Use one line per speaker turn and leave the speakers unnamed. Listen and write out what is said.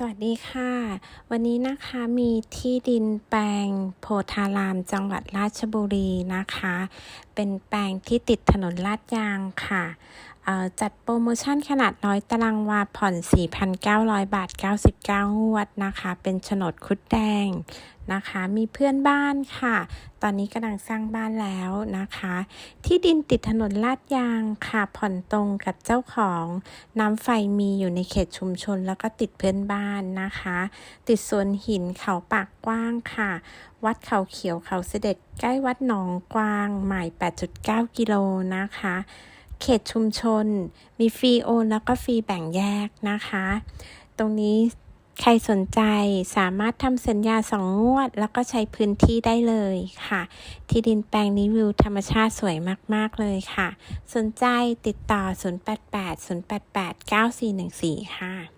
สวัสดีค่ะ วันนี้นะคะมีที่ดินแปลงโพธารามจังหวัดราชบุรีนะคะ เป็นแปลงที่ติดถนนลาดยางค่ะ จัดโปรโมชั่นขนาดร้อยตารางวาผ่อน 4,900 บาท 99 งวดนะคะ เป็นโฉนดคุดแดง นะคะ มีเพื่อนบ้านค่ะ ตอนนี้กำลังสร้างบ้านแล้วนะคะ ที่ดินติดถนนลาดยางค่ะ ผ่อนตรงกับเจ้าของน้ำไฟมีอยู่ในเขตชุมชน แล้วก็ติดเพื่อนบ้านนะคะ ติดสวนหินเขาปากกว้างค่ะ วัดเขาเขียวเขาเสด็จใกล้วัดหนองกวางหมาย 8.9 กิโลนะคะเขตชุมชน มีฟรีโอนแล้วก็ฟรีแบ่งแยกนะคะ ตรงนี้ ใครสนใจสามารถทำสัญญาสองงวด แล้วก็ใช้พื้นที่ได้เลยค่ะ ที่ดินแปลงนี้วิวธรรมชาติสวยมาก ๆ เลยค่ะ สนใจติดต่อ 088 088 9414 ค่ะ